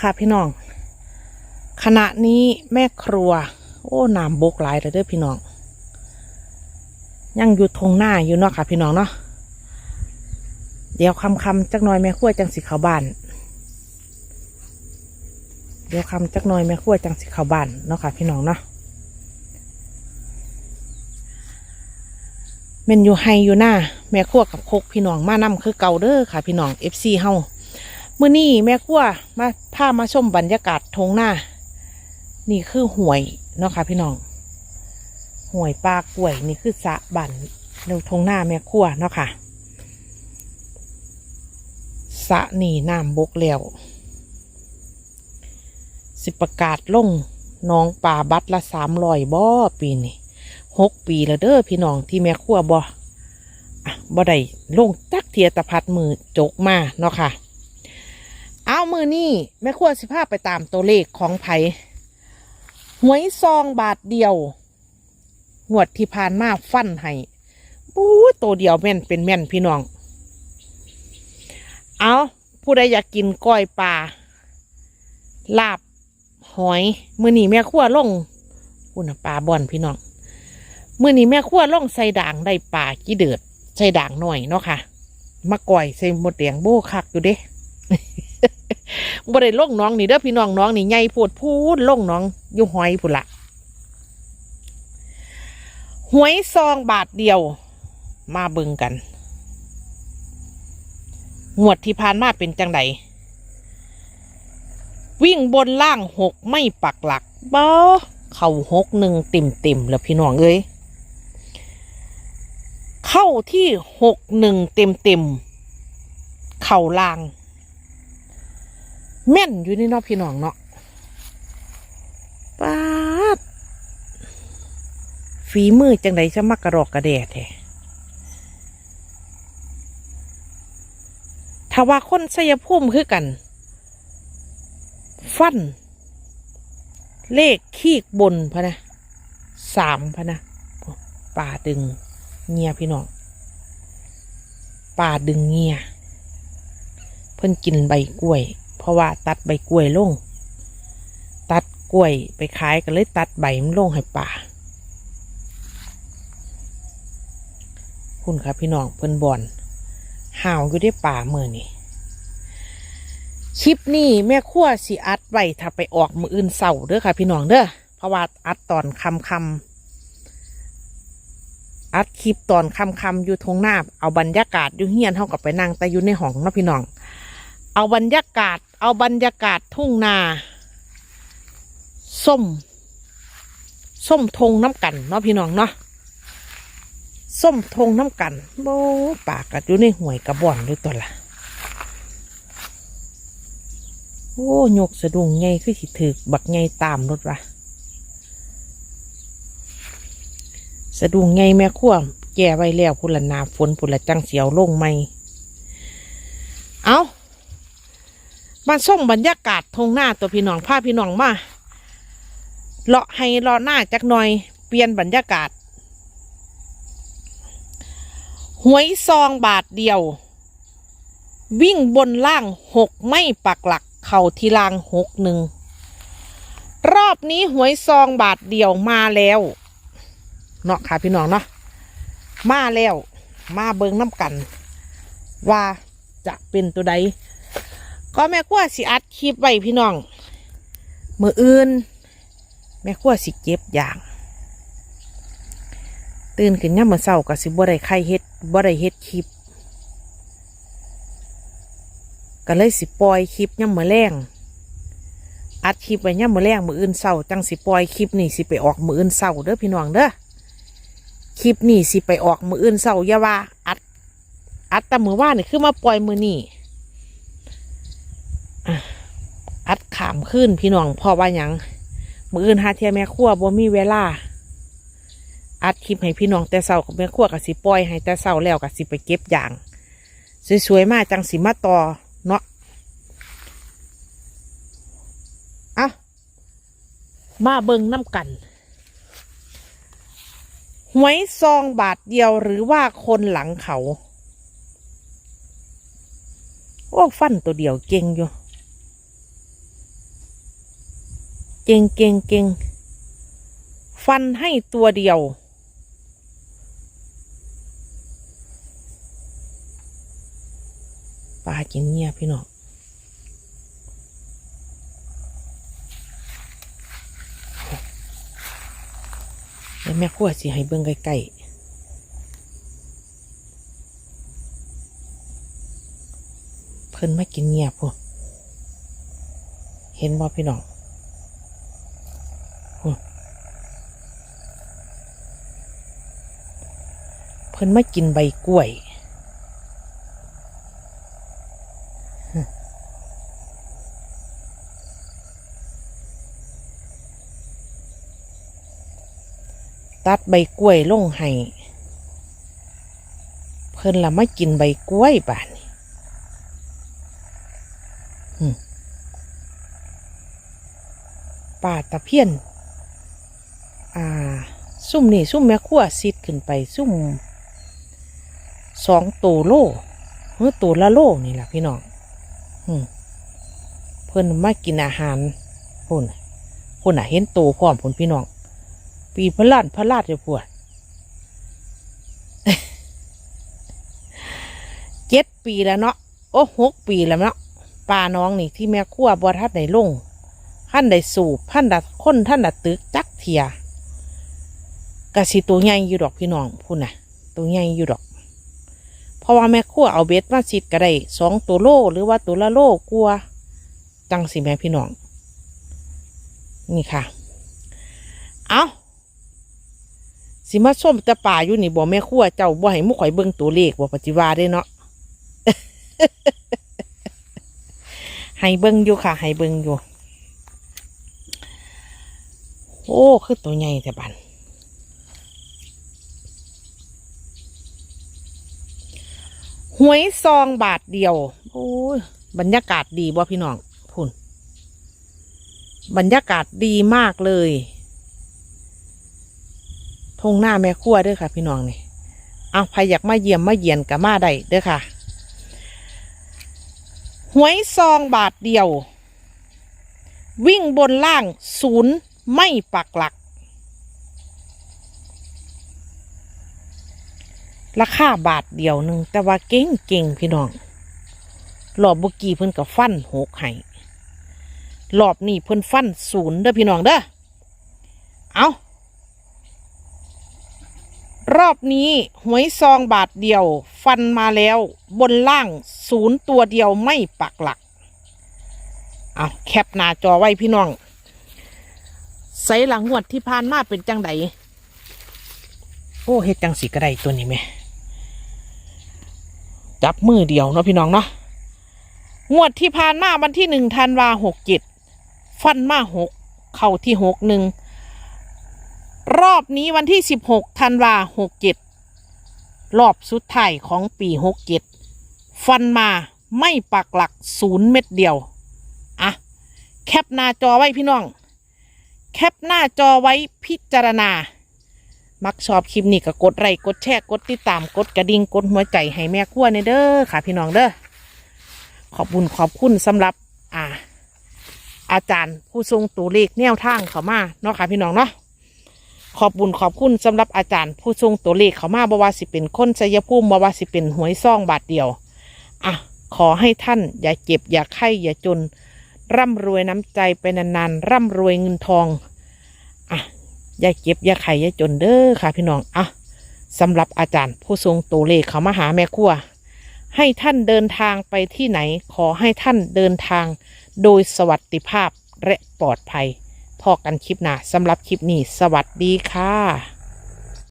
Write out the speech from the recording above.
ค่ะพี่น้อง ขณะนี้แม่ครัว โอ้น้ำบกหลายเลยเด้อพี่น้อง ยังอยู่ทงหน้าอยู่เนาะค่ะ พี่น้องเนาะเดี๋ยวคำคำจักหน่อยแม่ครัวจังสิเข้าบ้าน เดี๋ยวคำจักหน่อยแม่ครัวจังสิเข้าบ้านเนาะค่ะ พี่น้องเนาะเมนอยู่ไฮอยู่หน้าแม่ครัวกับโคกพี่น้องมานํคือเก่าเด้อค่ะ พี่น้องเอฟซีเฮา มื่อนี้แม่ครัวมาพามาชมบรรยากาศทงหน้า นี่คือห่วยเนาะค่ะพี่น้องห่วยปลากล้วยนี่คือสะบันในทงหน้าแม่ครัวเนาะค่ะสะนี่น้ำบกแล้วสิประกาศลงน้องป่าบัตรละสามรอยบ่อปีนี่หกปีแล้วเด้อพี่น้องที่แม่ครัวบ่อะบ่ได้ลงจักเทียตะพัดมือจกมาเนาะค่ะ เอามือนี่แม่ครัวสิพาพไปตามตัวเลขของไผหวยซองบาทเดียวงวดที่ผ่านมาฟันให้บู๊ตัวเดียวแม่นเป็นแม่นพี่น้อง เอาผู้ใดอยากกินก้อยปลาลาบหอย มือนี้แม่ขั้วลงคุณน่ะปลาบอนพี่น้อง มือนี้แม่ขั้วลงใส่ด่างได้ปลากี่เดือดใส่ด่างหน่อยเนาะค่ะมาก่อยใส่หมดแดงโบคักอยู่เด้ บ่ได้ลงน้องนี่เด้อพี่น้องน้องนี่ใหญ่โพดพูดลงน้องอยู่หอยพุ่นละหวยซองบาทเดียว มาเบิ่งกันงวดที่ผ่านมาเป็นจังไดวิ่งบนล่างหกไม่ปักหลักบ้าเข่าหกหนึ่งติ่มติ่มแล้วพี่น้องเอ้ยเข้าที่หกหนึ่งเต็มเต็มเข่าล่าง แม่นอยู่นี่เนาะพี่น้องเนาะป้าดฝีมือจังไดจะมักกระรอกกระแดดแท้ถ้าว่าคนสยภูมิคือกัน ฟัน เลขขีกบนพะนะสามพะนะป่าดึงเงียพี่น้องป่าดึงเงียเพิ่นกินใบกล้วย เพราะว่าตัดใบกล้วยลง ตัดกล้วยไปขายก็เลยตัดใบมันลงให้ป่าคุณครับพี่น้องเพิ่นบอนห่าวอยู่ได้ป่าเมื่อนี่คลิปนี้แม่ขั้วสิอัดไว้ถ้าไปออกมืออื่นเสาร์เด้อค่ะ พี่น้องเด้อเพราะว่าอัดตอนคำคำอัดคลิปตอนคำคำอยู่ทงหน้าเอาบรรยากาศอยู่เฮียนเท่ากับไปนั่งแต่อยู่ในห้องเนาะพี่น้อง เอาบรรยากาศ เอาบรรยากาศทุ่งนา ส้ม ส้มทงน้ำกันเนาะพี่น้องเนาะส้มทงน้ำกันโบปากกัดอยู่ในห่วยกระบ่อนด้วยตัวละโอ้ยกสะดุ้งไงคือสิถือบักไงตามรถวะสะดุ้งไงแม่ขั้วแก่ไว้แล้วพุ่นละนาฝนพุ่นละจังเสียวลงไหมเอา มาส่งบรรยากาศทงหน้าตัวพี่น้องพาพี่น้องมาเลาะให้เลาะหน้าจักหน่อยเปลี่ยนบรรยากาศหวยซองบาทเดียว วิ่งบนล่างหกไม่ปักหลักเข่าทีลางหกหนึ่งรอบนี้หวยซองบาทเดียวมาแล้วเนาะค่ะพี่น้องเนาะมาแล้ว มาเบิงน้ำกัน ว่าจะเป็นตัวใด ก็แม่ขั้วสิอัดคลิปไว้พี่น้อง มืออื่น แม่ขั้วสิเก็บอย่าง ตื่นขึ้นย่ามมือเช้าก็สิบ่ได้ไข่เฮ็ดบ่ได้เฮ็ดคลิป ก็เลยสิปล่อยคลิปย่ำมือแรงอัดคลิปไว้ย่ำมือแรงมืออื่นเศร้าจังสิปล่อยคลิปนี่สิไปออกมืออื่นเศร้าเด้อพี่น้องเด้อคลิปนี่สิไปออกมืออื่นเศร้าอย่าว่า อัด อัดแต่มือว่านี่คือมาปล่อยมือนี่อะ อัดขามขึ้นพี่น้องเพอว่าหยังมืออื่นหาเทียแม่ครัวบ่มีเวลา อัดคลิปให้พี่น้องแต่เศร้ากับแม่ครัวกับสิปล่อยให้แต่เศร้าแล้วกับสิไปเก็บอย่างสวยๆมากจังสิมาต่อเนาะเอามาเบิงน้ำกันหวยซองบาทเดียวหรือว่าคนหลังเขา โอ้ ฟันตัวเดียวเก่งอยู่ เก่งเก่งเก่งฟันให้ตัวเดียว ปลากินเงียบพี่น้องเดี๋ยวแม่ครัวสิให้เบิ่งใกล้ๆเพิ่นมากินเงียบพวกเห็นบ่พี่น้องพุ่นเพิ่นมากินใบกล้วย ตัดใบกล้วยลงให้เพิ่นละมากินใบกล้วยบานนี้ป่าตะเพียน อ่า ซุ่มนี่ซุ่มแม่ขั้วซิดขึ้นไปซุ่ม สองตัวโลเมื่อตัวละโลนี่แหละพี่น้องหึเพิ่นมากินอาหารพุ่นพุ่นอะเห็นโตพร้อมพุ่นพี่น้อง ปีพระลานพระลาดจะปวดเจ็ดปีแล้วเนาะโอ้หกปีแล้วเนาะปลาน้องนี่ที่แม่ขั้วบัวทัดในลงท่านได้สูบท่านดัดค้นท่านดัดตึกจักเทียกะสิตัวใหญ่อยู่ดอกพี่น้องพูดนะตัวใหญ่อยู่ดอก ราะว่าแม่ขั้วเอาเบ็ดมาสิดก็ได้สองตัวโลหรือว่าตัวละโลกลัวจังสิแม่พี่น้อง นี่ค่ะ เอาสิมาส้มแตะป่าอยู่นี่บ่แม่ครัวเจ้าบ่ให้มุข่อยเบิ่งตัวเลขบ่ปฏิวาได้เนาะให้เบิ่งอยู่ค่ะให้เบิ่งอยู่ โอ้ คือตัวใหญ่แต่บัน หวยซองบาทเดียว โอ้ยบรรยากาศดีบ่พี่น้องพุ่น บรรยากาศดีมากเลยทงหน้าแม่ครัวเด้อค่ะ พี่น้องนี่ เอาใครอยากมาเยี่ยมมาเยียนกับมาได้เด้อค่ะ หวยซองบาทเดียว วิ่งบนล่างศูนย์ไม่ปักหลัก ราคาบาทเดียวหนึ่งแต่ว่าเก่งเก่งพี่น้องรอบบุกี้เพิ่นกับฟันหกให้รอบนี้เพิ่นฟันศูนย์เด้อพี่น้องเด้อเอารอบนี้หวยซองบาทเดียว ฟันมาแล้วบนล่างศูนย์ตัวเดียวไม่ปักหลักเอาแคปหน้าจอไว้พี่น้องใส่หลังงวดที่ผ่านมาเป็นจังไดโอ้เฮ็ดจังสีกระไดตัวนี้ไหม จับมือเดียวเนาะพี่น้องเนาะงวดที่ผ่านมาวันที่หนึ่งธันวาหกเจ็ดฟันมาหกเข่าที่หกหนึ่งรอบนี้วันที่สิบหกธันวาหกเจ็ดรอบสุดท้ายของปีหกเจ็ดฟันมาไม่ปักหลักศูนย์เม็ดเดียวอะแคปหน้าจอไว้พี่น้อง แคปหน้าจอไว้พิจารณา มักชอบคลิปนี้ก็กดไลค์กดแชร์กดติดตามกดกระดิ่งกดหัวใจให้แม่ขั้วในเด้อค่ะ พี่น้องเด้อขอบคุญขอบคุณสำหรับ อ่า อาจารย์ผู้ทรงตัวเลขแนวทางเขามาเนาะค่ะ พี่น้องเนาะขอบบุญขอบคุณสำหรับอาจารย์ผู้ทรงตัวเลขเขามาบวาสิเป็นคนชัยภูมิบวาสิเป็นหวยซ่องบาทเดียวอะขอให้ท่านอย่าเจ็บอย่าไข้อย่าจน ร่ำรวยน้ำใจไปนานๆ ร่ำรวยเงินทอง อย่าเก็บอย่าไข่อย่าจนเด้อค่ะ พี่น้องอะสำหรับอาจารย์ ผู้ทรงตัวเลขเขามาหาแม่ครัว ให้ท่านเดินทางไปที่ไหน ขอให้ท่านเดินทาง โดยสวัสดิภาพและปลอดภัยพอกันคลิปหน้าสำหรับคลิปนี้ สวัสดีค่ะ